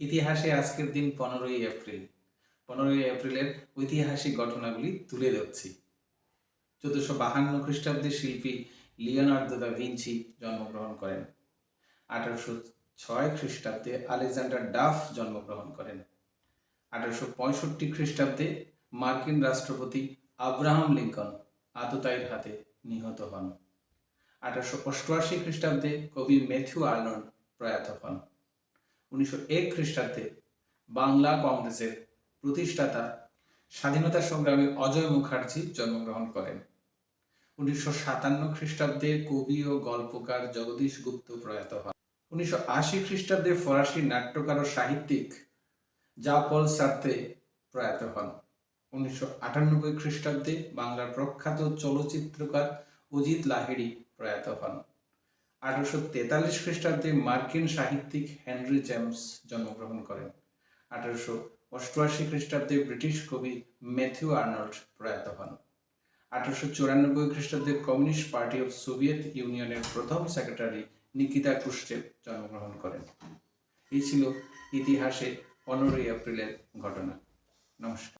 ইতিহাসে আজকের দিন পনেরোই এপ্রিল। পনেরোই এপ্রিলের ঐতিহাসিক ঘটনাগুলি তুলে ধরছি। চোদ্দশো বাহান্ন খ্রিস্টাব্দে শিল্পী লিওনার্দো দা ভিঞ্চি জন্মগ্রহণ করেন। আঠারোশো ছয় খ্রিস্টাব্দে আলেকজান্ডার ডাফ জন্মগ্রহণ করেন। আঠারোশো পঁয়ষট্টি খ্রিস্টাব্দে মার্কিন রাষ্ট্রপতি আব্রাহাম লিঙ্কন আততায়ীর হাতে নিহত হন। আঠারোশো অষ্টআশি খ্রিস্টাব্দে কবি ম্যাথিউ আর্নল্ড প্রয়াত হন। উনিশশো এক খ্রিস্টাব্দে বাংলা কংগ্রেসের প্রতিষ্ঠাতা স্বাধীনতা সংগ্রামী অজয় মুখার্জি জন্মগ্রহণ করেন। উনিশশো সাতান্ন খ্রিস্টাব্দে কবি ও গল্পকার জগদীশ গুপ্ত প্রয়াত হন। উনিশশো আশি খ্রিস্টাব্দে ফরাসি নাট্যকার ও সাহিত্যিক যা পল সার্তে প্রয়াত হন। উনিশশো আটানব্বই খ্রিস্টাব্দে বাংলার প্রখ্যাত চলচ্চিত্রকার অজিত লাহিড়ী প্রয়াত হন। আঠারোশো তেতাল্লিশ খ্রিস্টাব্দে মার্কিন সাহিত্যিক হেনরি জেমস জন্মগ্রহণ করেন। আঠারোশো অষ্টআশি খ্রিস্টাব্দে ব্রিটিশ কবি ম্যাথিউ আর্নল্ড প্রয়াত হন। আঠারোশো চুরানব্বই খ্রিস্টাব্দে কমিউনিস্ট পার্টি অফ সোভিয়েত ইউনিয়নের প্রথম সেক্রেটারি নিকিতা ক্রুশ্চেভ জন্মগ্রহণ করেন। এই ছিল ইতিহাসে পনেরোই এপ্রিলের ঘটনা। নমস্কার।